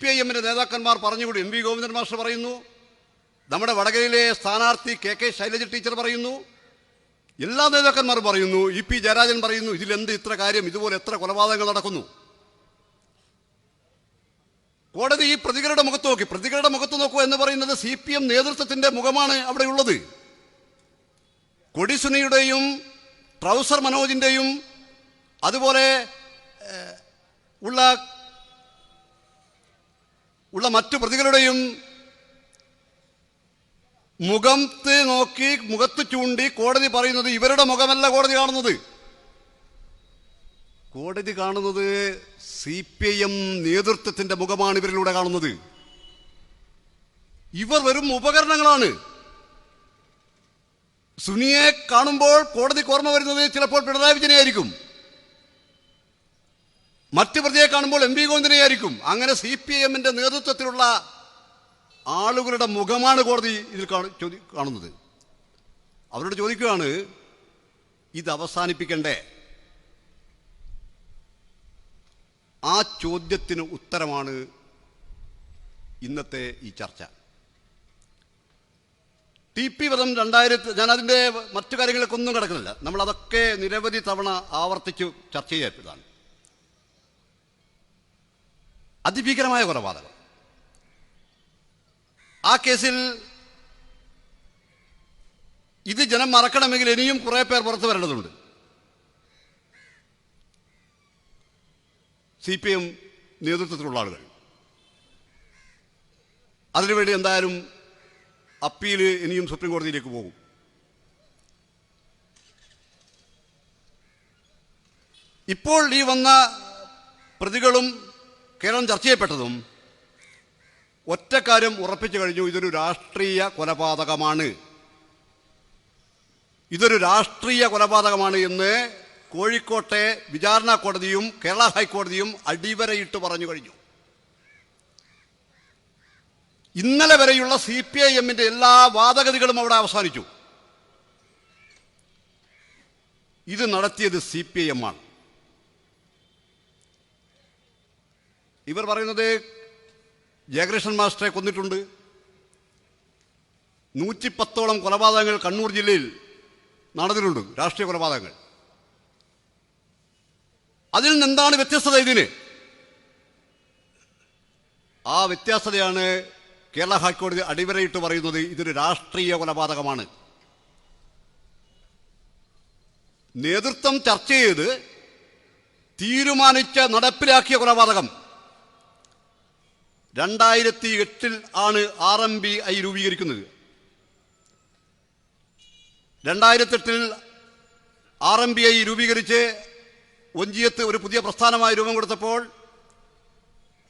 P I എമ്മിന്റെ നേതാക്കന്മാർ പറഞ്ഞുകൂടി. എം വി ഗോവിന്ദൻ മാസ്റ്റർ പറയുന്നു. നമ്മുടെ വടകരയിലെ സ്ഥാനാർത്ഥി കെ കെ ശൈലജ ടീച്ചർ പറയുന്നു. എല്ലാ നേതാക്കന്മാരും പറയുന്നു. ഇ പി ജയരാജൻ പറയുന്നു ഇതിലെന്ത് ഇത്ര കാര്യം ഇതുപോലെ എത്ര കൊലപാതകങ്ങൾ നടക്കുന്നു. കോടതി ഈ പ്രതികളുടെ മുഖത്ത് നോക്കി. പ്രതികളുടെ മുഖത്ത് നോക്കൂ എന്ന് പറയുന്നത് സി പി എം നേതൃത്വത്തിന്റെ മുഖമാണ് അവിടെയുള്ളത്. കൊടിസുനിയുടെയും ട്രൗസർ മനോജിന്റെയും അതുപോലെ ഉള്ള ഉള്ള മറ്റു പ്രതികളുടെയും മുഖത്ത് നോക്കി മുഖത്ത് ചൂണ്ടി കോടതി പറയുന്നത് ഇവരുടെ മുഖമല്ല കോടതി കാണുന്നത്. കോടതി കാണുന്നത് സി പി ഐ എം നേതൃത്വത്തിന്റെ മുഖമാണ് ഇവരിലൂടെ കാണുന്നത്. ഇവർ വെറും ഉപകരണങ്ങളാണ്. സുനിയെ കാണുമ്പോൾ കോടതിക്ക് ഓർമ്മ വരുന്നത് ചിലപ്പോൾ പിണറായി വിജയനായിരിക്കും. മറ്റു പ്രതിയെ കാണുമ്പോൾ എം വി ഗോവിന്ദനെയായിരിക്കും. അങ്ങനെ സി പി ഐ നേതൃത്വത്തിലുള്ള ആളുകളുടെ മുഖമാണ് കോടതി ഇതിൽ കാണു- കാണുന്നത്. അവരോട് ചോദിക്കുകയാണ് ഇത് അവസാനിപ്പിക്കണ്ടേ? ആ ചോദ്യത്തിന് ഉത്തരമാണ് ഇന്നത്തെ ഈ ചർച്ച. ടി പി വധം രണ്ടായിരത്തി ഞാൻ അതിന്റെ മറ്റു ഒന്നും കിടക്കുന്നില്ല. നമ്മൾ അതൊക്കെ നിരവധി തവണ ആവർത്തിച്ച് ചർച്ച ചെയ്യപ്പെട്ടതാണ്. അതിഭീകരമായ കൊലപാതകം. ആ കേസിൽ ഇത് ജനം മറക്കണമെങ്കിൽ ഇനിയും കുറേ പേർ പുറത്തു വരേണ്ടതുണ്ട്. സി പി എം നേതൃത്വത്തിലുള്ള ആളുകൾ. അതിനുവേണ്ടി എന്തായാലും അപ്പീൽ ഇനിയും സുപ്രീം കോടതിയിലേക്ക് പോകും. ഇപ്പോൾ ഈ വന്ന പ്രതികളും കേരളം ചർച്ച ചെയ്യപ്പെട്ടതും ഒറ്റ കാര്യം ഉറപ്പിച്ചു കഴിഞ്ഞു. ഇതൊരു രാഷ്ട്രീയ കൊലപാതകമാണ്. ഇതൊരു രാഷ്ട്രീയ കൊലപാതകമാണ് എന്ന് കോഴിക്കോട്ടെ വിചാരണ കോടതിയും കേരള ഹൈക്കോടതിയും അടിവരയിട്ട് പറഞ്ഞു കഴിഞ്ഞു. ഇന്നലെ വരെയുള്ള സി പി ഐ എമ്മിന്റെ എല്ലാ വാദഗതികളും അവിടെ അവസാനിച്ചു. ഇത് നടത്തിയത് സി പി ഐ എം ഇവർ പറയുന്നത് ജയകൃഷ്ണൻ മാസ്റ്ററെ കൊന്നിട്ടുണ്ട്. നൂറ്റിപ്പത്തോളം കൊലപാതകങ്ങൾ കണ്ണൂർ ജില്ലയിൽ നടന്നിട്ടുണ്ട്. രാഷ്ട്രീയ കൊലപാതകങ്ങൾ. അതിൽ നിന്നെന്താണ് വ്യത്യസ്തത ഇതിന്? ആ വ്യത്യാസതയാണ് കേരള ഹൈക്കോടതി അടിവരയിട്ട് പറയുന്നത് ഇതൊരു രാഷ്ട്രീയ കൊലപാതകമാണ്. നേതൃത്വം ചർച്ച ചെയ്ത് തീരുമാനിച്ച നടപ്പിലാക്കിയ കൊലപാതകം. രണ്ടായിരത്തി എട്ടിൽ ആണ് ആർ എം ബി ഐ രൂപീകരിക്കുന്നത്. രണ്ടായിരത്തി എട്ടിൽ ആർ എം ബി ഐ രൂപീകരിച്ച് ഒഞ്ചിയത്ത് ഒരു പുതിയ പ്രസ്ഥാനമായി രൂപം കൊടുത്തപ്പോൾ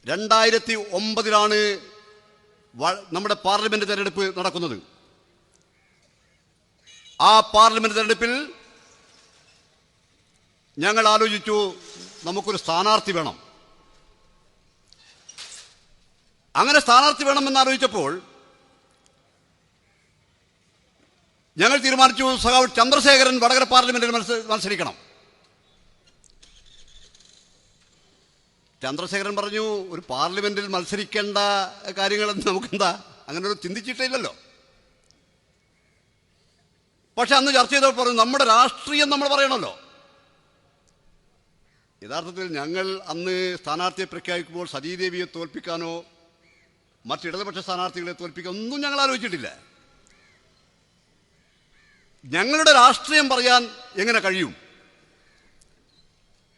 രണ്ടായിരത്തി ഒമ്പതിലാണ് നമ്മുടെ പാർലമെന്റ് തെരഞ്ഞെടുപ്പ് നടക്കുന്നത്. ആ പാർലമെന്റ് തെരഞ്ഞെടുപ്പിൽ ഞങ്ങൾ ആലോചിച്ചു നമുക്കൊരു സ്ഥാനാർത്ഥി വേണം. അങ്ങനെ സ്ഥാനാർത്ഥി വേണമെന്ന് ആലോചിച്ചപ്പോൾ ഞങ്ങൾ തീരുമാനിച്ചു സഖാവ് ചന്ദ്രശേഖരൻ വടകര പാർലമെന്റിൽ മത്സ- മത്സരിക്കണം. ചന്ദ്രശേഖരൻ പറഞ്ഞു ഒരു പാർലമെന്റിൽ മത്സരിക്കേണ്ട കാര്യങ്ങളെന്ന് നമുക്കെന്താ? അങ്ങനെ ഒരു ചിന്തിച്ചിട്ടില്ലല്ലോ. പക്ഷെ അന്ന് ചർച്ച ചെയ്തപ്പോൾ പറഞ്ഞു നമ്മുടെ രാഷ്ട്രീയം നമ്മൾ പറയണമല്ലോ. യഥാർത്ഥത്തിൽ ഞങ്ങൾ അന്ന് സ്ഥാനാർത്ഥിയെ പ്രഖ്യാപിക്കുമ്പോൾ സതീദേവിയെ തോൽപ്പിക്കാനോ മറ്റ് ഇടതുപക്ഷ സ്ഥാനാർത്ഥികളെ തോൽപ്പിക്കുക ഒന്നും ഞങ്ങൾ ആലോചിച്ചിട്ടില്ല. ഞങ്ങളുടെ രാഷ്ട്രീയം പറയാൻ എങ്ങനെ കഴിയും?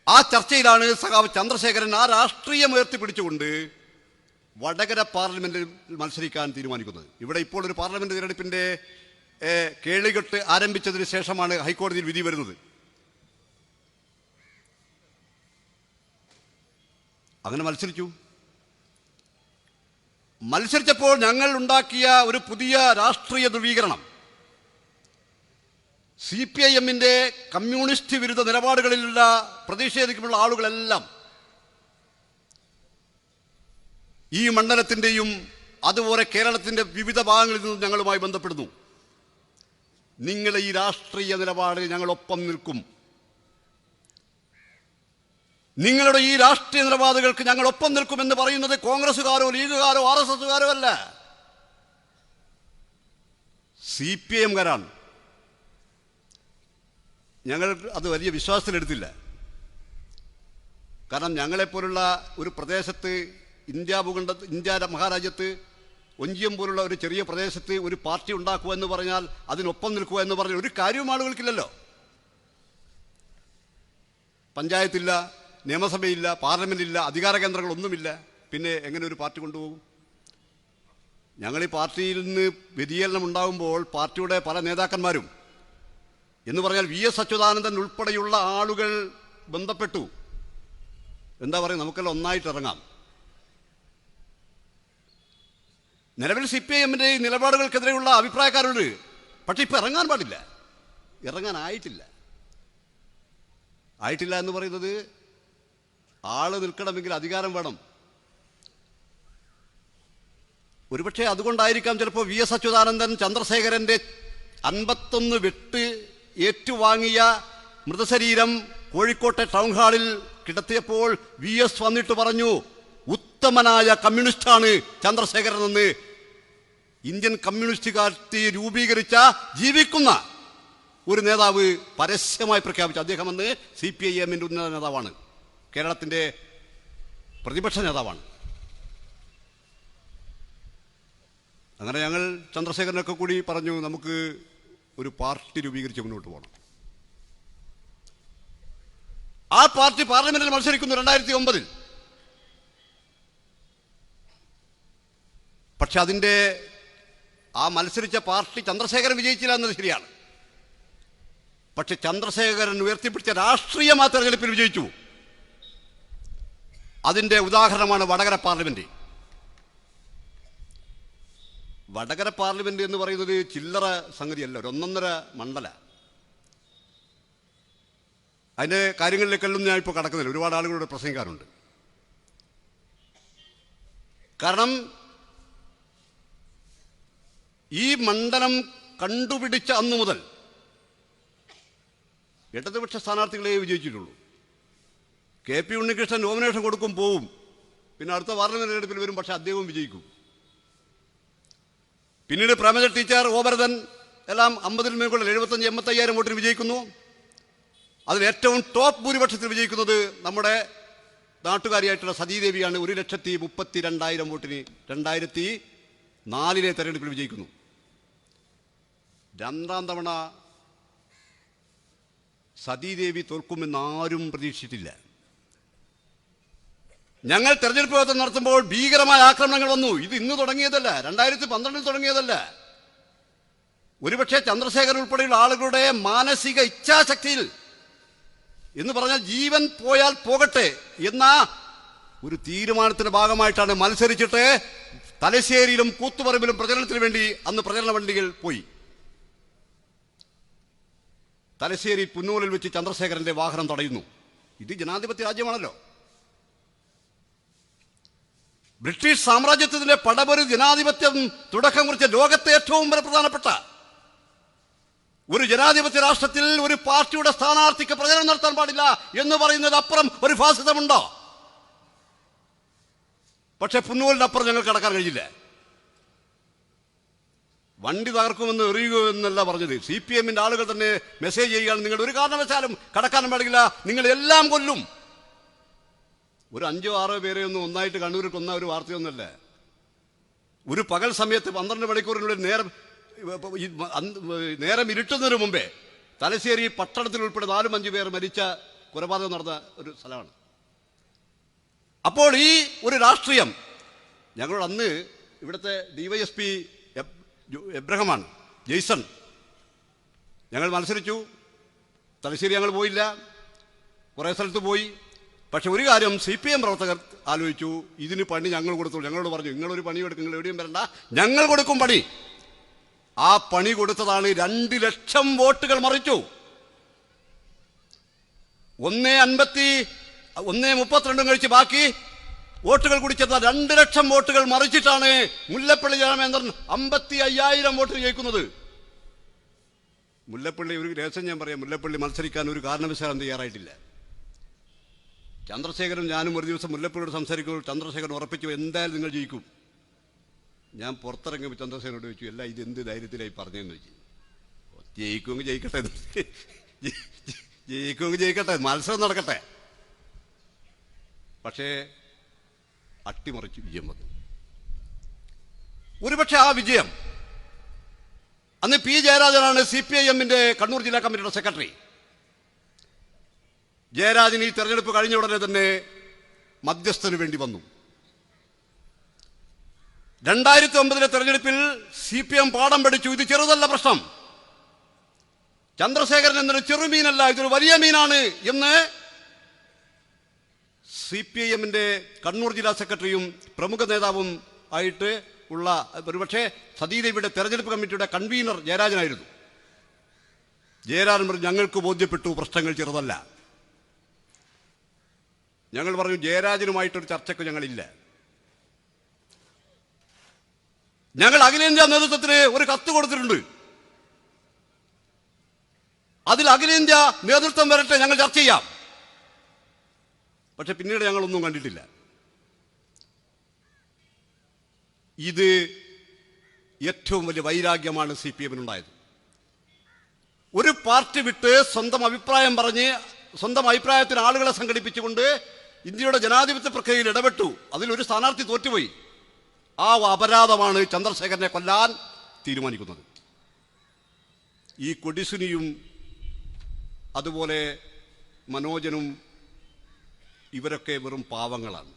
ആ ചർച്ചയിലാണ് സഖാവ് ചന്ദ്രശേഖരൻ ആ രാഷ്ട്രീയം ഉയർത്തിപ്പിടിച്ചുകൊണ്ട് വടകര പാർലമെന്റിൽ മത്സരിക്കാൻ തീരുമാനിക്കുന്നത്. ഇവിടെ ഇപ്പോൾ ഒരു പാർലമെന്റ് തിരഞ്ഞെടുപ്പിന്റെ കേളികെട്ട് ആരംഭിച്ചതിന് ശേഷമാണ് ഹൈക്കോടതിയിൽ വിധി വരുന്നത്. അങ്ങനെ മത്സരിച്ചു. മത്സരിച്ചപ്പോൾ ഞങ്ങൾ ഉണ്ടാക്കിയ ഒരു പുതിയ രാഷ്ട്രീയ ധ്രുവീകരണം. സി പി ഐ എമ്മിന്റെ കമ്മ്യൂണിസ്റ്റ് വിരുദ്ധ നിലപാടുകളിലുള്ള പ്രതിഷേധിക്കുമുള്ള ആളുകളെല്ലാം ഈ മണ്ഡലത്തിന്റെയും അതുപോലെ കേരളത്തിന്റെ വിവിധ ഭാഗങ്ങളിൽ നിന്നും ഞങ്ങളുമായി ബന്ധപ്പെടുന്നു. നിങ്ങളെ ഈ രാഷ്ട്രീയ നിലപാടിൽ ഞങ്ങളൊപ്പം നിൽക്കും. നിങ്ങളുടെ ഈ രാഷ്ട്രീയ നിലപാടുകൾക്ക് ഞങ്ങൾ ഒപ്പം നിൽക്കുമെന്ന് പറയുന്നത് കോൺഗ്രസ്സുകാരോ ലീഗുകാരോ ആർ എസ് എസുകാരോ അല്ല. സി പി എംകാരാണ്. ഞങ്ങൾ അത് വലിയ വിശ്വാസത്തിലെടുത്തില്ല. കാരണം ഞങ്ങളെപ്പോലുള്ള ഒരു പ്രദേശത്ത് ഇന്ത്യ ഭൂഖണ്ഡ ഇന്ത്യ മഹാരാജ്യത്ത് ഒഞ്ചിയം പോലുള്ള ഒരു ചെറിയ പ്രദേശത്ത് ഒരു പാർട്ടി ഉണ്ടാക്കുക എന്ന് പറഞ്ഞാൽ അതിനൊപ്പം നിൽക്കുക എന്ന് പറഞ്ഞാൽ ഒരു കാര്യവും ആളുകൾക്കില്ലല്ലോ. പഞ്ചായത്തില്ല നിയമസഭയില്ല പാർലമെന്റില്ല അധികാര കേന്ദ്രങ്ങളൊന്നുമില്ല പിന്നെ എങ്ങനെ ഒരു പാർട്ടി കൊണ്ടുപോകും? ഞങ്ങൾ ഈ പാർട്ടിയിൽ നിന്ന് വ്യതിചലനം ഉണ്ടാകുമ്പോൾ പാർട്ടിയുടെ പല നേതാക്കന്മാരും എന്ന് പറഞ്ഞാൽ വി എസ് അച്യുതാനന്ദൻ ഉൾപ്പെടെയുള്ള ആളുകൾ ബന്ധപ്പെട്ടു. എന്താ പറയുക? നമുക്കെല്ലാം ഒന്നായിട്ട് ഇറങ്ങാം. നിലവിൽ സി പി ഐ എമ്മിന്റെ നിലപാടുകൾക്കെതിരെയുള്ള അഭിപ്രായക്കാരുണ്ട്. പക്ഷെ ഇപ്പം ഇറങ്ങാൻ പാടില്ല. ഇറങ്ങാനായിട്ടില്ല ആയിട്ടില്ല എന്ന് പറയുന്നത് ആൾ നിൽക്കണമെങ്കിൽ അധികാരം വേണം. ഒരുപക്ഷെ അതുകൊണ്ടായിരിക്കാം ചിലപ്പോൾ വി എസ് അച്യുതാനന്ദൻ ചന്ദ്രശേഖരന്റെ അൻപത്തൊന്ന് വെട്ട് ഏറ്റുവാങ്ങിയ മൃതശരീരം കോഴിക്കോട്ടെ ടൗൺ ഹാളിൽ കിടത്തിയപ്പോൾ വി എസ് വന്നിട്ട് പറഞ്ഞു ഉത്തമനായ കമ്മ്യൂണിസ്റ്റാണ് ചന്ദ്രശേഖരൻ എന്ന്. ഇന്ത്യൻ കമ്മ്യൂണിസ്റ്റ് പാർട്ടി രൂപീകരിച്ച ജീവിക്കുന്ന ഒരു നേതാവ് പരസ്യമായി പ്രഖ്യാപിച്ചു. അദ്ദേഹം അന്ന് സി പി ഐ എമ്മിന്റെ ഉന്നത നേതാവാണ്. കേരളത്തിന്റെ പ്രതിപക്ഷ നേതാവാണ്. അങ്ങനെ ഞങ്ങൾ ചന്ദ്രശേഖരനൊക്കെ കൂടി പറഞ്ഞു നമുക്ക് ഒരു പാർട്ടി രൂപീകരിച്ച് മുന്നോട്ട് പോകണം. ആ പാർട്ടി പാർലമെന്റിൽ മത്സരിക്കുന്നു രണ്ടായിരത്തി ഒമ്പതിൽ പക്ഷെ അതിന്റെ ആ മത്സരിച്ച പാർട്ടി ചന്ദ്രശേഖരൻ വിജയിച്ചില്ല എന്നത് ശരിയാണ്. പക്ഷെ ചന്ദ്രശേഖരൻ ഉയർത്തിപ്പിടിച്ച രാഷ്ട്രീയം ആ തെരഞ്ഞെടുപ്പിൽ വിജയിച്ചു. അതിന്റെ ഉദാഹരണമാണ് വടകര പാർലമെന്റ് വടകര പാർലമെന്റ് എന്ന് പറയുന്നത് ചില്ലറ സംഗതിയല്ല ഒരു ഒന്നൊന്നര മണ്ഡല. അതിന്റെ കാര്യങ്ങളിലേക്കെല്ലാം ഞാൻ ഇപ്പോൾ കടക്കുന്നില്ല ഒരുപാട് ആളുകളോട് പ്രസംഗിക്കാറുണ്ട്. കാരണം ഈ മണ്ഡലം കണ്ടുപിടിച്ച അന്നു മുതൽ ഇടതുപക്ഷ സ്ഥാനാർത്ഥികളെ വിജയിച്ചിട്ടുള്ളൂ. കെ പി ഉണ്ണികൃഷ്ണൻ നോമിനേഷൻ കൊടുക്കും പോവും. പിന്നെ അടുത്ത പാർലമെന്റ് തെരഞ്ഞെടുപ്പിൽ വരും പക്ഷെ അദ്ദേഹവും വിജയിക്കും. പിന്നീട് പ്രമേജ ടീച്ചർ ഓഭരതൻ എല്ലാം അമ്പതിൽ മേൽക്കുള്ള എഴുപത്തഞ്ച് എൺപത്തയ്യായിരം വോട്ടിന് വിജയിക്കുന്നു. അതിൽ ഏറ്റവും ടോപ്പ് ഭൂരിപക്ഷത്തിൽ വിജയിക്കുന്നത് നമ്മുടെ നാട്ടുകാരിയായിട്ടുള്ള സതീദേവിയാണ് ഒരു ലക്ഷത്തി മുപ്പത്തി രണ്ടായിരം വോട്ടിന് രണ്ടായിരത്തി നാലിലെ തെരഞ്ഞെടുപ്പിൽ വിജയിക്കുന്നു. രണ്ടാം തവണ സതീദേവി തോൽക്കുമെന്ന് ആരും പ്രതീക്ഷിച്ചിട്ടില്ല. ഞങ്ങൾ തെരഞ്ഞെടുപ്പ് യോഗം നടത്തുമ്പോൾ ഭീകരമായ ആക്രമണങ്ങൾ വന്നു. ഇത് ഇന്ന് തുടങ്ങിയതല്ല. രണ്ടായിരത്തി പന്ത്രണ്ടിൽ തുടങ്ങിയതല്ല. ഒരുപക്ഷെ ചന്ദ്രശേഖരൻ ഉൾപ്പെടെയുള്ള ആളുകളുടെ മാനസിക ഇച്ഛാശക്തിയിൽ എന്ന് പറഞ്ഞാൽ ജീവൻ പോയാൽ പോകട്ടെ എന്ന ഒരു തീരുമാനത്തിന്റെ ഭാഗമായിട്ടാണ് മത്സരിച്ചിട്ട് തലശ്ശേരിയിലും കൂത്തുപറമ്പിലും പ്രചരണത്തിന് വേണ്ടി അന്ന് പ്രചരണ വണ്ടികൾ പോയി. തലശ്ശേരി പുന്നൂരിൽ വെച്ച് ചന്ദ്രശേഖരന്റെ വാഹനം തടയുന്നു. ഇത് ജനാധിപത്യ രാജ്യമാണല്ലോ. ബ്രിട്ടീഷ് സാമ്രാജ്യത്തിന്റെ പടപൊരു ജനാധിപത്യം തുടക്കം കുറിച്ച ലോകത്തെ ഏറ്റവും പ്രധാനപ്പെട്ട ഒരു ജനാധിപത്യ രാഷ്ട്രത്തിൽ ഒരു പാർട്ടിയുടെ സ്ഥാനാർത്ഥിക്ക് പ്രചരണം നടത്താൻ പാടില്ല എന്ന് പറയുന്നത് അപ്പുറം ഒരു ഫാസിതമുണ്ടോ പക്ഷെ പുന്നൂലിന്റെ അപ്പുറം ഞങ്ങൾ കടക്കാൻ കഴിയില്ല വണ്ടി തകർക്കുമെന്ന് എറിയുകയോ എന്നല്ല പറഞ്ഞത്. സി പി എമ്മിന്റെ ആളുകൾ തന്നെ മെസ്സേജ് ചെയ്യുകയാണ്. നിങ്ങൾ ഒരു കാരണവശാലും കടക്കാനും പാടില്ല. നിങ്ങൾ എല്ലാം കൊല്ലും. ഒരു അഞ്ചോ ആറോ പേരെ ഒന്നും ഒന്നായിട്ട് കണ്ണൂരിൽ കൊന്ന ഒരു വാർത്തയൊന്നുമല്ല ഒരു പകൽ സമയത്ത് പന്ത്രണ്ട് മണിക്കൂറിനുള്ളിൽ നേരം നേരം ഇരുട്ടുന്നതിന് മുമ്പേ തലശ്ശേരി പട്ടണത്തിൽ ഉൾപ്പെടെ നാലും അഞ്ചു പേർ മരിച്ച കൊലപാതകം നടന്ന ഒരു സ്ഥലമാണ്. അപ്പോൾ ഈ ഒരു രാഷ്ട്രീയം ഞങ്ങളോട് അന്ന് ഇവിടുത്തെ ഡിവൈഎസ്പി എബ്രഹമാണ് ജെയ്സൺ. ഞങ്ങൾ മത്സരിച്ചു. തലശ്ശേരി ഞങ്ങൾ പോയില്ല. കുറേ സ്ഥലത്ത് പോയി. പക്ഷെ ഒരു കാര്യം സി പി എം പ്രവർത്തകർ ആലോചിച്ചു ഇതിന് പണി ഞങ്ങൾ കൊടുത്തു ഞങ്ങളോട് പറഞ്ഞു നിങ്ങളൊരു പണി കൊടുക്കും നിങ്ങൾ എവിടെയും വരണ്ട. ഞങ്ങൾ കൊടുക്കും പണി. ആ പണി കൊടുത്തതാണ് രണ്ട് ലക്ഷം വോട്ടുകൾ മറിച്ചു. ഒന്നേ അൻപത്തി ഒന്നേ മുപ്പത്തിരണ്ടും കഴിച്ച് ബാക്കി വോട്ടുകൾ കുടിച്ചത് രണ്ട് ലക്ഷം വോട്ടുകൾ മറിച്ചിട്ടാണ് മുല്ലപ്പള്ളി രാമേന്ദ്രൻ അമ്പത്തി അയ്യായിരം വോട്ട് ജയിക്കുന്നത്. മുല്ലപ്പള്ളി ഒരു രഹസ്യം ഞാൻ പറയാം. മുല്ലപ്പള്ളി മത്സരിക്കാൻ ഒരു കാരണവശാലും തയ്യാറായിട്ടില്ല. ചന്ദ്രശേഖരൻ ഞാനും ഒരു ദിവസം മുല്ലപ്പള്ളിയോട് സംസാരിക്കുമ്പോൾ ചന്ദ്രശേഖരൻ ഉറപ്പിച്ചു എന്തായാലും നിങ്ങൾ ജയിക്കും. ഞാൻ പുറത്തിറങ്ങിയപ്പോൾ ചന്ദ്രശേഖരനോട് ചോദിച്ചു എല്ലാം ഇത് എന്ത് ധൈര്യത്തിലായി പറഞ്ഞതെന്ന് ചോദിച്ചു? ജയിക്കുമെങ്കിൽ ജയിക്കട്ടെ ജയിക്കുമെങ്കിൽ ജയിക്കട്ടെ മത്സരം നടക്കട്ടെ. പക്ഷേ അട്ടിമറിച്ച് വിജയം വന്നു. ഒരുപക്ഷെ ആ വിജയം അന്ന് പി ജയരാജനാണ് സി പി ഐ എമ്മിന്റെ കണ്ണൂർ ജില്ലാ കമ്മിറ്റിയുടെ സെക്രട്ടറി ജയരാജൻ ഈ തെരഞ്ഞെടുപ്പ് കഴിഞ്ഞ ഉടനെ തന്നെ മധ്യസ്ഥന് വേണ്ടി വന്നു. രണ്ടായിരത്തി ഒമ്പതിലെ തെരഞ്ഞെടുപ്പിൽ സി പി എം പാഠം പഠിച്ചു. ഇത് ചെറുതല്ല പ്രശ്നം. ചന്ദ്രശേഖരൻ എന്നൊരു ചെറുമീനല്ല ഇതൊരു വലിയ മീനാണ് എന്ന് സി പി ഐ എമ്മിന്റെ കണ്ണൂർ ജില്ലാ സെക്രട്ടറിയും പ്രമുഖ നേതാവും ആയിട്ട് ഉള്ള ഒരുപക്ഷെ സതീദേവിയുടെ തെരഞ്ഞെടുപ്പ് കമ്മിറ്റിയുടെ കൺവീനർ ജയരാജനായിരുന്നു. ജയരാജൻ പറഞ്ഞു ഞങ്ങൾക്ക് ബോധ്യപ്പെട്ടു പ്രശ്നങ്ങൾ ചെറുതല്ല. ഞങ്ങൾ പറഞ്ഞു ജയരാജനുമായിട്ടൊരു ചർച്ചയ്ക്ക് ഞങ്ങളില്ല. ഞങ്ങൾ അഖിലേന്ത്യാ നേതൃത്വത്തിന് ഒരു കത്ത് കൊടുത്തിട്ടുണ്ട്. അതിൽ അഖിലേന്ത്യാ നേതൃത്വം വരട്ടെ ഞങ്ങൾ ചർച്ച ചെയ്യാം. പക്ഷെ പിന്നീട് ഞങ്ങളൊന്നും കണ്ടിട്ടില്ല. ഇത് ഏറ്റവും വലിയ വൈരാഗ്യമാണ് സി പി എമ്മിനുണ്ടായത്. ഒരു പാർട്ടി വിട്ട് സ്വന്തം അഭിപ്രായം പറഞ്ഞ് സ്വന്തം അഭിപ്രായത്തിന് ആളുകളെ സംഘടിപ്പിച്ചുകൊണ്ട് ഇന്ത്യയുടെ ജനാധിപത്യ പ്രക്രിയയിൽ ഇടപെട്ടു. അതിലൊരു സ്ഥാനാർത്ഥി തോറ്റുപോയി. ആ അപരാധമാണ് ചന്ദ്രശേഖരനെ കൊല്ലാൻ തീരുമാനിക്കുന്നത്. ഈ കൊടിസുനിയും അതുപോലെ മനോജനും ഇവരൊക്കെ വെറും പാവങ്ങളാണ്.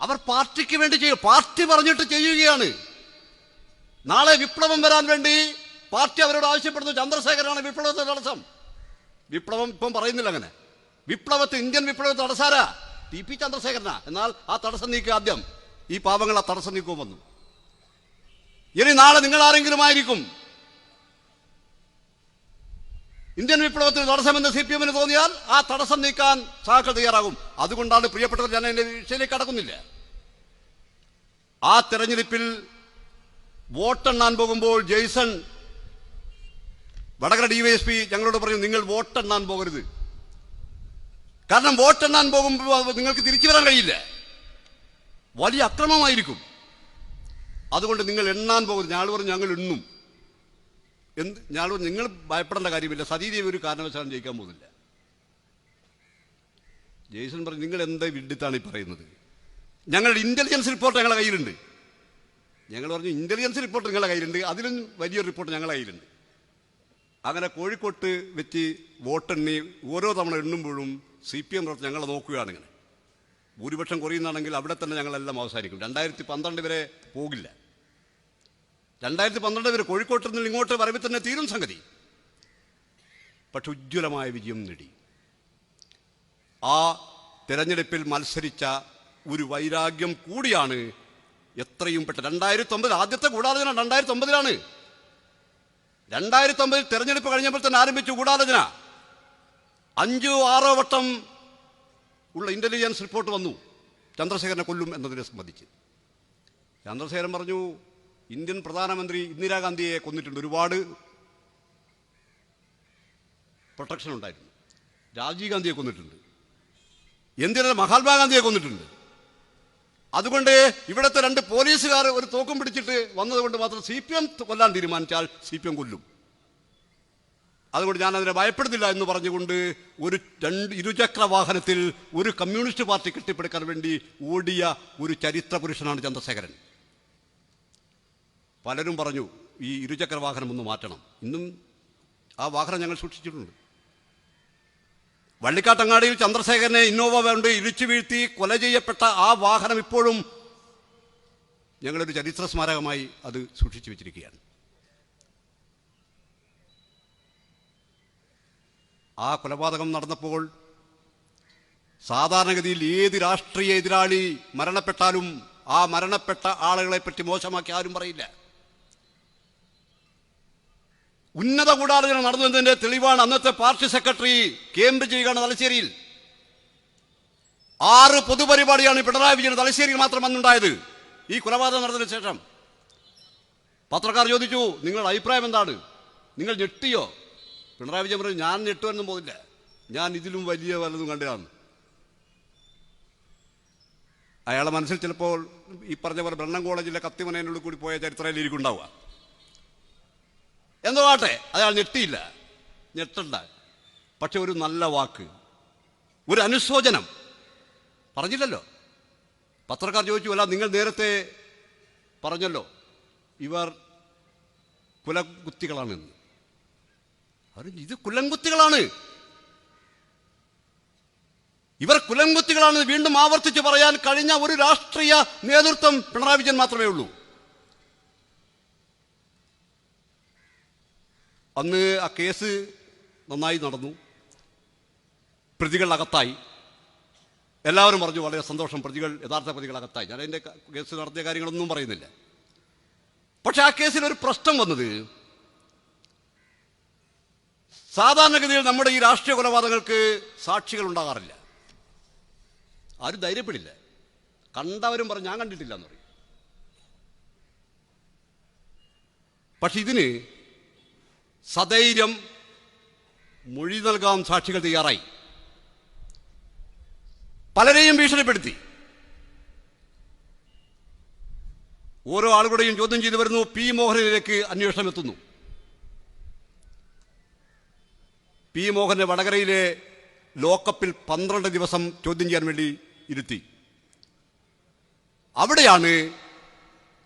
അവർ പാർട്ടിക്ക് വേണ്ടി ചെയ്യും പാർട്ടി പറഞ്ഞിട്ട് ചെയ്യുകയാണ്. നാളെ വിപ്ലവം വരാൻ വേണ്ടി പാർട്ടി അവരോട് ആവശ്യപ്പെടുന്നു. ചന്ദ്രശേഖരനാണ് വിപ്ലവത്തെ തടസ്സം. വിപ്ലവം ഇപ്പം പറയുന്നില്ല അങ്ങനെ. വിപ്ലവത്തെ ഇന്ത്യൻ വിപ്ലവത്തെ തടസ്സാരാ ടി പി ചന്ദ്രശേഖരനാ. എന്നാൽ ആ തടസ്സം നീക്കുക ആദ്യം. ഈ പാവങ്ങൾ ആ തടസ്സം നീക്കുവാൻ വന്നു. ഇനി നാളെ നിങ്ങൾ ആരെങ്കിലും ആയിരിക്കും ഇന്ത്യൻ വിപ്ലവത്തിന് തടസ്സമെന്ന് സി പി എമ്മിന് തോന്നിയാൽ ആ തടസ്സം നീക്കാൻ സാക്കൾ തയ്യാറാകും. അതുകൊണ്ടാണ് പ്രിയപ്പെട്ടവർ ഞാൻ എന്റെ വിഷയത്തിലേക്ക് കടക്കുന്നില്ല. ആ തെരഞ്ഞെടുപ്പിൽ വോട്ടെണ്ണാൻ പോകുമ്പോൾ Jaison Vadakara D Y S P ഞങ്ങളോട് പറഞ്ഞു നിങ്ങൾ വോട്ടെണ്ണാൻ പോകരുത്. കാരണം വോട്ടെണ്ണാൻ പോകുമ്പോൾ നിങ്ങൾക്ക് തിരിച്ചു വരാൻ കഴിയില്ല. വലിയ അക്രമമായിരിക്കും. അതുകൊണ്ട് നിങ്ങൾ എണ്ണാൻ പോകുന്നു. ഞാൾ പറഞ്ഞു ഞങ്ങൾ എണ്ണും. എന്ത്? ഞാൾ പറഞ്ഞു, നിങ്ങൾ ഭയപ്പെടേണ്ട കാര്യമില്ല. സതീദേവി ഒരു കാരണവശാലും ജയിക്കാൻ പോകുന്നില്ല. ജയ്സൺ പറഞ്ഞു നിങ്ങൾ എന്താ വിഡിത്താണ് ഈ പറയുന്നത്? ഞങ്ങളുടെ ഇന്റലിജൻസ് റിപ്പോർട്ട് ഞങ്ങളുടെ കയ്യിലുണ്ട്. ഞങ്ങൾ പറഞ്ഞു ഇന്റലിജൻസ് റിപ്പോർട്ട് നിങ്ങളുടെ കയ്യിലുണ്ട്. അതിലും വലിയൊരു റിപ്പോർട്ട് ഞങ്ങളുടെ കയ്യിലുണ്ട്. അങ്ങനെ കോഴിക്കോട്ട് വെച്ച് വോട്ടെണ്ണി ഓരോ തവണ എണ്ണുമ്പോഴും സി പി എം പ്രവർത്തനം ഞങ്ങളെ നോക്കുകയാണ് ഇങ്ങനെ. ഭൂരിപക്ഷം കുറയുന്നതാണെങ്കിൽ അവിടെ തന്നെ ഞങ്ങളെല്ലാം അവസാനിക്കും. രണ്ടായിരത്തി പന്ത്രണ്ട് വരെ പോകില്ല. രണ്ടായിരത്തി പന്ത്രണ്ട് വരെ കോഴിക്കോട്ട് നിന്ന് ഇങ്ങോട്ട് വരവിൽ തന്നെ തീരും സംഗതി. പക്ഷെ ഉജ്ജ്വലമായ വിജയം നേടി. ആ തിരഞ്ഞെടുപ്പിൽ മത്സരിച്ച ഒരു വൈരാഗ്യം കൂടിയാണ് എത്രയും പെട്ട രണ്ടായിരത്തി ഒമ്പത് ആദ്യത്തെ ഗൂഢാലോചന രണ്ടായിരത്തി ഒമ്പതിലാണ് രണ്ടായിരത്തി ഒമ്പതിൽ തെരഞ്ഞെടുപ്പ് കഴിഞ്ഞപ്പോൾ തന്നെ ആരംഭിച്ചു ഗൂഢാലോചന അഞ്ചോ ആറോ വട്ടം ഉള്ള ഇന്റലിജൻസ് റിപ്പോർട്ട് വന്നു. ചന്ദ്രശേഖരനെ കൊല്ലും എന്നതിനെ സംബന്ധിച്ച്. ചന്ദ്രശേഖരൻ പറഞ്ഞു ഇന്ത്യൻ പ്രധാനമന്ത്രി ഇന്ദിരാഗാന്ധിയെ കൊന്നിട്ടുണ്ട്. ഒരുപാട് പ്രൊട്ടക്ഷൻ ഉണ്ടായിരുന്നു. രാജീവ് ഗാന്ധിയെ കൊന്നിട്ടുണ്ട്. എന്തിനാ മഹാത്മാഗാന്ധിയെ കൊന്നിട്ടുണ്ട്? അതുകൊണ്ട് ഇവിടുത്തെ രണ്ട് പോലീസുകാർ ഒരു തോക്കും പിടിച്ചിട്ട് വന്നതുകൊണ്ട് മാത്രം സി പി എം കൊല്ലാൻ തീരുമാനിച്ചാൽ സി പി എം കൊല്ലും. അതുകൊണ്ട് ഞാൻ അതിനെ ഭയപ്പെടുന്നില്ല എന്ന് പറഞ്ഞുകൊണ്ട് ഒരു രണ്ട് ഇരുചക്ര വാഹനത്തിൽ ഒരു കമ്മ്യൂണിസ്റ്റ് പാർട്ടി കെട്ടിപ്പടുക്കാൻ വേണ്ടി ഓടിയ ഒരു ചരിത്ര പുരുഷനാണ് ചന്ദ്രശേഖരൻ. പലരും പറഞ്ഞു ഈ ഇരുചക്ര വാഹനം ഒന്ന് മാറ്റണം. ഇന്നും ആ വാഹനം ഞങ്ങൾ സൂക്ഷിച്ചിട്ടുണ്ട്. വള്ളിക്കാട്ടങ്ങാടിയിൽ ചന്ദ്രശേഖരനെ ഇന്നോവ കൊണ്ട് ഇരിച്ചു വീഴ്ത്തി കൊല ചെയ്യപ്പെട്ട ആ വാഹനം ഇപ്പോഴും ഞങ്ങളൊരു ചരിത്ര സ്മാരകമായി അത് സൂക്ഷിച്ചു വെച്ചിരിക്കുകയാണ്. ആ കൊലപാതകം നടന്നപ്പോൾ സാധാരണഗതിയിൽ ഏത് രാഷ്ട്രീയ എതിരാളി മരണപ്പെട്ടാലും ആ മരണപ്പെട്ട ആളുകളെ പറ്റി മോശമാക്കി ആരും പറയില്ല. ഉന്നത ഗൂഢാലോചന നടന്നതിന്റെ തെളിവാണ് അന്നത്തെ പാർട്ടി സെക്രട്ടറി കേംബ്രിഡ്ജ് ചെയ്യുകയാണ് തലശ്ശേരിയിൽ. ആറ് പൊതുപരിപാടിയാണ് പിണറായി വിജയൻ തലശ്ശേരിയിൽ മാത്രം അന്നുണ്ടായത് ഈ കൊലപാതകം നടന്നതിന് ശേഷം. പത്രക്കാർ ചോദിച്ചു നിങ്ങളുടെ അഭിപ്രായം എന്താണ്? നിങ്ങൾ ഞെട്ടിയോ? പിണറായി വിജയൻ പറഞ്ഞു ഞാൻ ഞെട്ടുവെന്നും പോകില്ല. ഞാൻ ഇതിലും വലിയ വല്ലതും കണ്ടതാണ്. അയാളെ മനസ്സിൽ ചിലപ്പോൾ ഈ പറഞ്ഞ പോലെ ബ്രണ്ണം കോളേജിലെ കത്തിമനേനുള്ളിൽ കൂടി പോയ ചരിത്രയിൽ ഇരിക്കുണ്ടാവുക എന്തോ ആട്ടെ അയാൾ ഞെട്ടിയില്ല. ഞെട്ടണ്ട. പക്ഷെ ഒരു നല്ല വാക്ക് ഒരു അനുശോചനം. പറഞ്ഞില്ലല്ലോ. പത്രക്കാർ ചോദിച്ചു അല്ല നിങ്ങൾ നേരത്തെ പറഞ്ഞല്ലോ ഇവർ കുലകുത്തികളാണെന്ന് അവർ ഇത് കുലംകുത്തികളാണ് ഇവർ കുലങ്കുത്തികളാണെന്ന് വീണ്ടും ആവർത്തിച്ച് പറയാൻ കഴിഞ്ഞ ഒരു രാഷ്ട്രീയ നേതൃത്വം പിണറായി വിജയൻ മാത്രമേ ഉള്ളൂ. അന്ന് ആ കേസ് നന്നായി നടന്നു. പ്രതികൾ അകത്തായി എല്ലാവരും പറഞ്ഞു വളരെ സന്തോഷം പ്രതികൾ യഥാർത്ഥ പ്രതികൾ അകത്തായി ഞാൻ അതിന്റെ കേസ് നടത്തിയ കാര്യങ്ങളൊന്നും പറയുന്നില്ല. പക്ഷെ ആ കേസിൽ ഒരു പ്രശ്നം വന്നത് സാധാരണഗതിയിൽ നമ്മുടെ ഈ രാഷ്ട്രീയ കൊലപാതകങ്ങൾക്ക് സാക്ഷികൾ ഉണ്ടാകാറില്ല ആരും ധൈര്യപ്പെടില്ല. കണ്ടവരും പറഞ്ഞു ഞാൻ കണ്ടിട്ടില്ല എന്ന് പറയും. പക്ഷെ ഇതിന് സധൈര്യം മൊഴി നൽകാൻ സാക്ഷികൾ തയ്യാറായി. പലരെയും ഭീഷണിപ്പെടുത്തി. ഓരോ ആളുകളുടെയും ചോദ്യം ചെയ്തു വരുന്നു പി മോഹനിലേക്ക് അന്വേഷണം എത്തുന്നു പി മോഹനെ വടകരയിലെ ലോക്കപ്പിൽ പന്ത്രണ്ട് ദിവസം ചോദ്യം ചെയ്യാൻ വേണ്ടി ഇരുത്തി. അവിടെയാണ്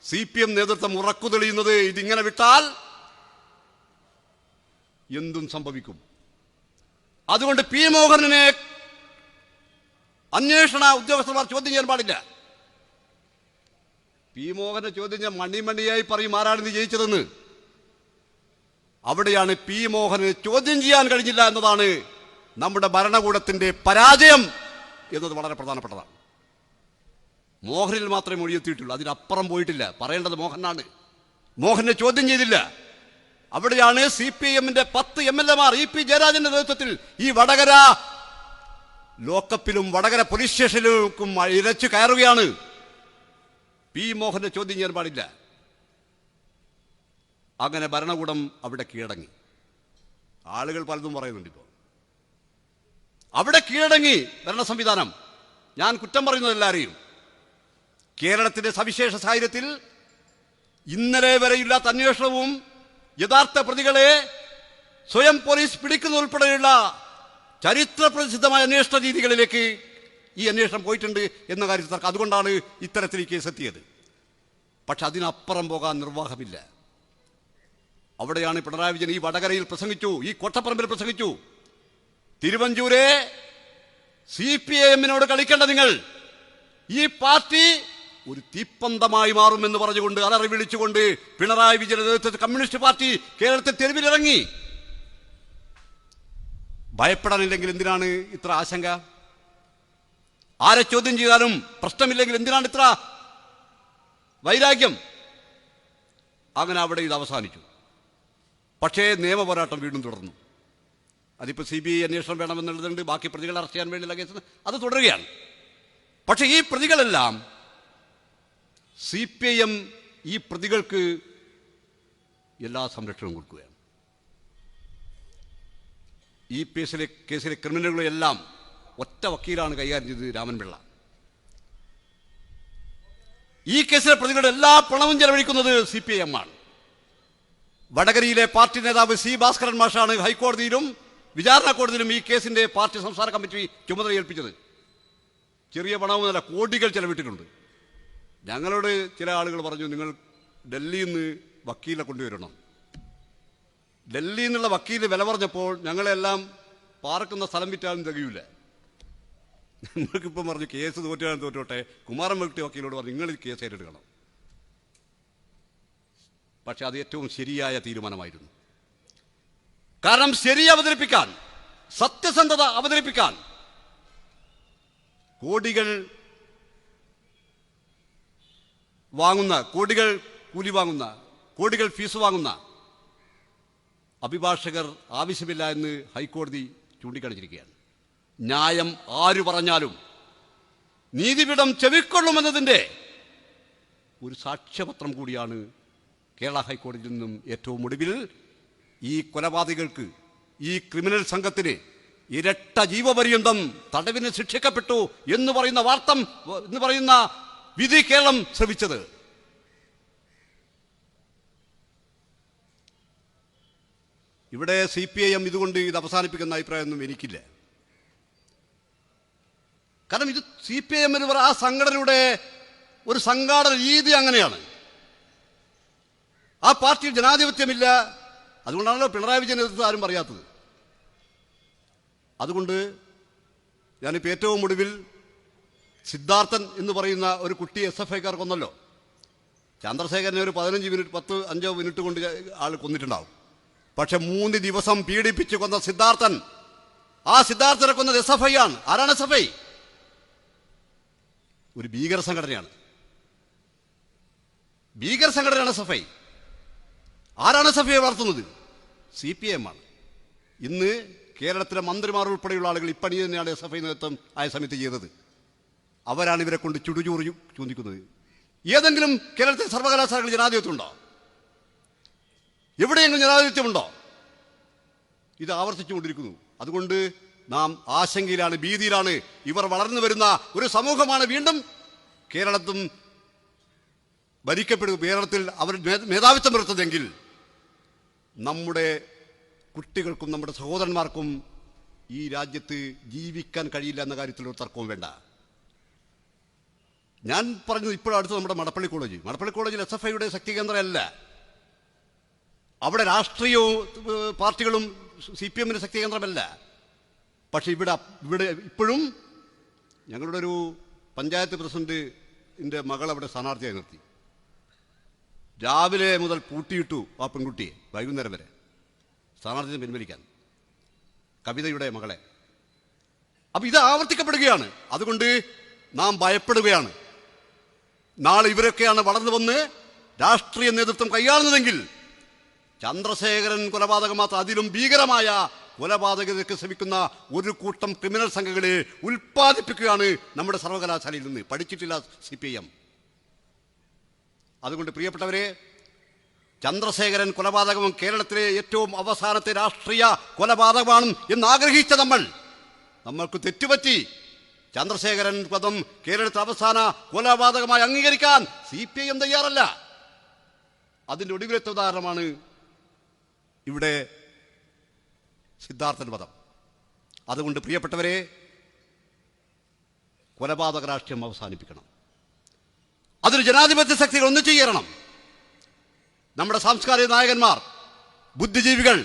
സി പി എം നേതൃത്വം ഉറക്കുതെളിയുന്നത് ഇതിങ്ങനെ വിട്ടാൽ എന്തും സംഭവിക്കും. അതുകൊണ്ട് പി മോഹനനെ അന്വേഷണ ഉദ്യോഗസ്ഥന്മാർ ചോദ്യം ചെയ്യാൻ പാടില്ല. പി മോഹനെ ചോദ്യം ചെയ്യാൻ മണിമണിയായി പറയും ആരാണ് ഇത് ജയിച്ചതെന്ന്. അവിടെയാണ് പി മോഹന് ചോദ്യം ചെയ്യാൻ കഴിഞ്ഞില്ല എന്നതാണ് നമ്മുടെ ഭരണകൂടത്തിന്റെ പരാജയം എന്നത് വളരെ പ്രധാനപ്പെട്ടതാണ്. മോഹനിൽ മാത്രമേ മൊഴിയെത്തിയിട്ടുള്ളൂ. അതിനപ്പുറം പോയിട്ടില്ല. പറയേണ്ടത് മോഹനാണ്. മോഹനെ ചോദ്യം ചെയ്തില്ല. അവിടെയാണ് സി പി എമ്മിന്റെ പത്ത് എം എൽ എമാർ ഇ പി ജയരാജന്റെ നേതൃത്വത്തിൽ ഈ വടകര ലോക്കപ്പിലും വടകര പോലീസ് സ്റ്റേഷനിലും ഇരച്ചു കയറുകയാണ്. പി മോഹനെ ചോദ്യം ചെയ്യാൻ പാടില്ല. അങ്ങനെ ഭരണകൂടം അവിടെ കീഴടങ്ങി. ആളുകൾ പലതും പറയുന്നുണ്ട് ഇപ്പോൾ അവിടെ കീഴടങ്ങി ഭരണ സംവിധാനം. ഞാൻ കുറ്റം പറയുന്നത് എല്ലാവരെയും കേരളത്തിന്റെ സവിശേഷ സാഹചര്യത്തിൽ ഇന്നലെ വരെയില്ലാത്ത അന്വേഷണവും യഥാർത്ഥ പ്രതികളെ സ്വയം പോലീസ് പിടിക്കുന്നതുൾപ്പെടെയുള്ള ചരിത്ര പ്രസിദ്ധമായ അന്വേഷണ രീതികളിലേക്ക് ഈ അന്വേഷണം പോയിട്ടുണ്ട് എന്ന കാര്യത്തിൽ അതുകൊണ്ടാണ് ഇത്തരത്തിൽ കേസ് എത്തിയത്. പക്ഷെ അതിനപ്പുറം പോകാൻ നിർവാഹമില്ല. അവിടെയാണ് പിണറായി വിജയൻ ഈ വടകരയിൽ പ്രസംഗിച്ചു ഈ കൊട്ടപ്പറമ്പിൽ പ്രസംഗിച്ചു. തിരുവഞ്ചൂരെ സി പി ഐ എമ്മിനോട് കളിക്കേണ്ട നിങ്ങൾ. ഈ പാർട്ടി ഒരു തീപ്പന്തമായി മാറുമെന്ന് പറഞ്ഞുകൊണ്ട് അലറി വിളിച്ചുകൊണ്ട് പിണറായി വിജയൻ നേതൃത്വത്തിൽ കമ്മ്യൂണിസ്റ്റ് പാർട്ടി കേരളത്തിൽ തെരുവിലിറങ്ങി. ഭയപ്പെടാനില്ലെങ്കിൽ എന്തിനാണ് ഇത്ര ആശങ്ക? ആരെ ചോദ്യം ചെയ്താലും പ്രശ്നമില്ലെങ്കിൽ എന്തിനാണ് ഇത്ര വൈരാഗ്യം? അങ്ങനെ അവിടെ ഇത് അവസാനിച്ചു. പക്ഷേ നിയമപോരാട്ടം വീണ്ടും തുടർന്നു. അതിപ്പോൾ സി ബി ഐ അന്വേഷണം വേണമെന്നുള്ളതുണ്ട് ബാക്കി പ്രതികളെ അറസ്റ്റ് ചെയ്യാൻ വേണ്ടിയുള്ള കേസ്. അത് തുടരുകയാണ്. പക്ഷേ ഈ പ്രതികളെല്ലാം സി പി ഐ എം ഈ പ്രതികൾക്ക് എല്ലാ സംരക്ഷണവും കൊടുക്കുകയാണ്. ഈ കേസിലെ കേസിലെ ക്രിമിനലുകളെല്ലാം ഒറ്റ വക്കീലാണ് കൈകാര്യം ചെയ്തത് രാമൻപിള്ള ഈ കേസിലെ പ്രതികളുടെ എല്ലാ പണവും ചെലവഴിക്കുന്നത് സി പി ഐ എം ആണ്. വടകരയിലെ പാർട്ടി നേതാവ് സി ഭാസ്കരൻ മാഷാണ് ഹൈക്കോടതിയിലും വിചാരണ കോടതിയിലും ഈ കേസിന്റെ പാർട്ടി സംസ്ഥാന കമ്മിറ്റി ചുമതല ഏൽപ്പിച്ചത്. ചെറിയ പണവുമല്ല കോടികൾ ചെലവിട്ടിട്ടുണ്ട്. ഞങ്ങളോട് ചില ആളുകൾ പറഞ്ഞു നിങ്ങൾ ഡൽഹിയിൽ നിന്ന് വക്കീലെ കൊണ്ടുവരണം. ഡൽഹിയിൽ നിന്നുള്ള വക്കീൽ വില പറഞ്ഞപ്പോൾ ഞങ്ങളെല്ലാം പാർക്കുന്ന സ്ഥലം വിറ്റാലും തികയൂല. നമ്മൾക്കിപ്പം പറഞ്ഞു കേസ് തോറ്റാലും തോറ്റോട്ടെ. കുമാരൻ വെക്ടി വക്കീലോട് പറഞ്ഞു നിങ്ങൾ കേസ് ഏറ്റെടുക്കണം. പക്ഷെ അത് ഏറ്റവും ശരിയായ തീരുമാനമായിരുന്നു. കാരണം ശരി അവതരിപ്പിക്കാൻ സത്യസന്ധത അവതരിപ്പിക്കാൻ കോടികൾ വാങ്ങുന്ന കോടികൾ കൂലി വാങ്ങുന്ന കോടികൾ ഫീസ് വാങ്ങുന്ന അഭിഭാഷകർ ആവശ്യമില്ല എന്ന് ഹൈക്കോടതി ചൂണ്ടിക്കാണിച്ചിരിക്കുകയാണ്. ന്യായം ആര് പറഞ്ഞാലും നീതിപീഠം ചെവിക്കൊള്ളുമെന്നതിന്റെ ഒരു സാക്ഷ്യപത്രം കൂടിയാണ് കേരള ഹൈക്കോടതിയിൽ നിന്നും ഏറ്റവും ഒടുവിൽ ഈ കൊലപാതകൾക്ക് ഈ ക്രിമിനൽ സംഘത്തിന് ഇരട്ട ജീവപര്യന്തം തടവിന് ശിക്ഷിക്കപ്പെട്ടു എന്ന് പറയുന്ന വാർത്തം എന്ന് പറയുന്ന വിധി കേരളം ശ്രമിച്ചത് ഇവിടെ സി പി ഐ എം ഇതുകൊണ്ട് ഇത് അവസാനിപ്പിക്കുന്ന അഭിപ്രായമൊന്നും എനിക്കില്ല. കാരണം ഇത് സി പി ഐ എമ്മിന് ആ സംഘടനയുടെ ഒരു സംഘാടന രീതി അങ്ങനെയാണ്. ആ പാർട്ടിയിൽ ജനാധിപത്യമില്ല. അതുകൊണ്ടാണല്ലോ പിണറായി വിജയൻ എതിർത്ത് ആരും പറയാത്തത്. അതുകൊണ്ട് ഞാനിപ്പോൾ ഏറ്റവും ഒടുവിൽ സിദ്ധാർത്ഥൻ എന്ന് പറയുന്ന ഒരു കുട്ടി എസ് എഫ് ഐക്കാർ കൊന്നല്ലോ. ചന്ദ്രശേഖരനെ ഒരു പതിനഞ്ച് മിനിറ്റ് പത്ത് അഞ്ചോ മിനിറ്റ് കൊണ്ട് ആൾ കൊന്നിട്ടുണ്ടാവും. പക്ഷെ മൂന്ന് ദിവസം പീഡിപ്പിച്ച് കൊന്ന സിദ്ധാർത്ഥൻ ആ സിദ്ധാർത്ഥനെ കൊന്നത് എസ് എഫ് ഐ ആണ്. ആരാണ് എസ് എഫ് ഐ? ഒരു ഭീകര സംഘടനയാണ്. ഭീകര സംഘടനയാണ് എസ് എഫ് ഐ. ആരാണ് ഐ വളർത്തുന്നത്? സി പി എം ആണ്. ഇന്ന് കേരളത്തിലെ മന്ത്രിമാർ ഉൾപ്പെടെയുള്ള ആളുകൾ ഇപ്പണി തന്നെയാണ് എസ് എഫ് ഐ നേതൃത്വം ആയ സമയത്ത് ചെയ്തത്. അവരാണ് ഇവരെ കൊണ്ട് ചുടുചൂറി ചോദിക്കുന്നത്. ഏതെങ്കിലും കേരളത്തിലെ സർവകലാശാലകളിൽ ജനാധിപത്യമുണ്ടോ? എവിടെയെങ്കിലും ജനാധിപത്യമുണ്ടോ? ഇത് ആവർത്തിച്ചുകൊണ്ടിരിക്കുന്നു. അതുകൊണ്ട് നാം ആശങ്കയിലാണ് ഭീതിയിലാണ് ഇവർ വളർന്നു വരുന്ന ഒരു സമൂഹമാണ് വീണ്ടും കേരളത്തും ഭരിക്കപ്പെടുക കേരളത്തിൽ അവർ മേധാവിത്വം വരുത്തതെങ്കിൽ നമ്മുടെ കുട്ടികൾക്കും നമ്മുടെ സഹോദരന്മാർക്കും ഈ രാജ്യത്ത് ജീവിക്കാൻ കഴിയില്ല എന്ന കാര്യത്തിൽ ഒരു തർക്കവും വേണ്ട. ഞാൻ പറഞ്ഞത് ഇപ്പോഴടുത്ത് നമ്മുടെ മടപ്പള്ളി കോളേജ്. മടപ്പള്ളി കോളേജിൽ എസ് എഫ് ഐയുടെ ശക്തി കേന്ദ്രമല്ല അവിടെ രാഷ്ട്രീയവും പാർട്ടികളും സി പി എമ്മിന്റെ ശക്തി കേന്ദ്രമല്ല പക്ഷെ ഇവിടെ ഇവിടെ ഇപ്പോഴും ഞങ്ങളുടെ ഒരു പഞ്ചായത്ത് പ്രസിഡന്റിന്റെ മകൾ അവിടെ സ്ഥാനാർത്ഥിയായി നിർത്തി. രാവിലെ മുതൽ പൂട്ടിയിട്ടു ആ പെൺകുട്ടിയെ വൈകുന്നേരം വരെ. സ്ഥാനാർത്ഥിയെ പിൻവലിക്കാൻ. കവിതയുടെ മകളെ. അപ്പം ഇത് ആവർത്തിക്കപ്പെടുകയാണ്. അതുകൊണ്ട് നാം ഭയപ്പെടുകയാണ്. നാളെ ഇവരൊക്കെയാണ് വളർന്നു വന്ന് രാഷ്ട്രീയ നേതൃത്വം കൈയാളുന്നതെങ്കിൽ ചന്ദ്രശേഖരൻ കൊലപാതകം മാത്രം അതിലും ഭീകരമായ കൊലപാതകതയ്ക്ക് ശ്രമിക്കുന്ന ഒരു കൂട്ടം ക്രിമിനൽ സംഘങ്ങളെ ഉൽപ്പാദിപ്പിക്കുകയാണ് നമ്മുടെ സർവകലാശാലയിൽ നിന്ന്. പഠിച്ചിട്ടില്ല സി അതുകൊണ്ട് പ്രിയപ്പെട്ടവരെ ചന്ദ്രശേഖരൻ കൊലപാതകവും കേരളത്തിലെ ഏറ്റവും അവസാനത്തെ രാഷ്ട്രീയ കൊലപാതകമാണ് എന്ന് ആഗ്രഹിച്ച നമ്മൾ. നമ്മൾക്ക് തെറ്റുപറ്റി ചന്ദ്രശേഖരൻ പദം കേരളത്തിലെ അവസാന കൊലപാതകമായി അംഗീകരിക്കാൻ സി പി ഐ എം തയ്യാറല്ല. അതിന്റെ ഒടുവിലത്തെ ഉദാഹരണമാണ് ഇവിടെ സിദ്ധാർത്ഥൻ പദം. അതുകൊണ്ട് പ്രിയപ്പെട്ടവരെ കൊലപാതക രാഷ്ട്രീയം അവസാനിപ്പിക്കണം. അതൊരു ജനാധിപത്യ ശക്തികൾ ഒന്ന് ചെയ്യണം. നമ്മുടെ സാംസ്കാരിക നായകന്മാർ ബുദ്ധിജീവികൾ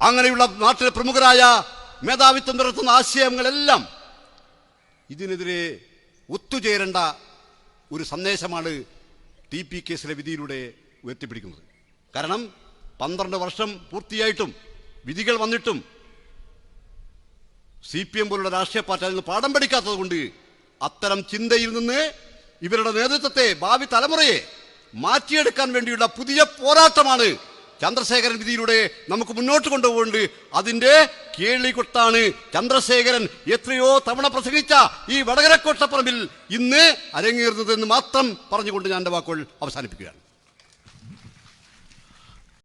അങ്ങനെയുള്ള നാട്ടിലെ പ്രമുഖരായ മേധാവിത്വം നിർത്തുന്ന ആശയങ്ങളെല്ലാം ഇതിനെതിരെ ഒത്തുചേരേണ്ട ഒരു സന്ദേശമാണ് ടി പി കേസിലെ വിധിയിലൂടെ ഉയർത്തിപ്പിടിക്കുന്നത്. കാരണം പന്ത്രണ്ട് വർഷം പൂർത്തിയായിട്ടും വിധികൾ വന്നിട്ടും സി പി എം പോലുള്ള രാഷ്ട്രീയ പാർട്ടി അതിൽ നിന്ന് പാഠം പഠിക്കാത്തത് കൊണ്ട് അത്തരം ചിന്തയിൽ നിന്ന് ഇവരുടെ നേതൃത്വത്തെ ഭാവി തലമുറയെ മാറ്റിയെടുക്കാൻ വേണ്ടിയുള്ള പുതിയ പോരാട്ടമാണ് ചന്ദ്രശേഖരൻ വിധിയിലൂടെ നമുക്ക് മുന്നോട്ട് കൊണ്ടുപോകുന്നുണ്ട് അതിന്റെ കേളികൊട്ടാണ് ചന്ദ്രശേഖരൻ എത്രയോ തവണ പ്രസംഗിച്ച ഈ വടകരക്കോട്ടപ്പറമ്പിൽ ഇന്ന് അരങ്ങേറുന്നതെന്ന് മാത്രം പറഞ്ഞുകൊണ്ട് ഞാൻ എന്റെ വാക്കുകൾ അവസാനിപ്പിക്കുകയാണ്.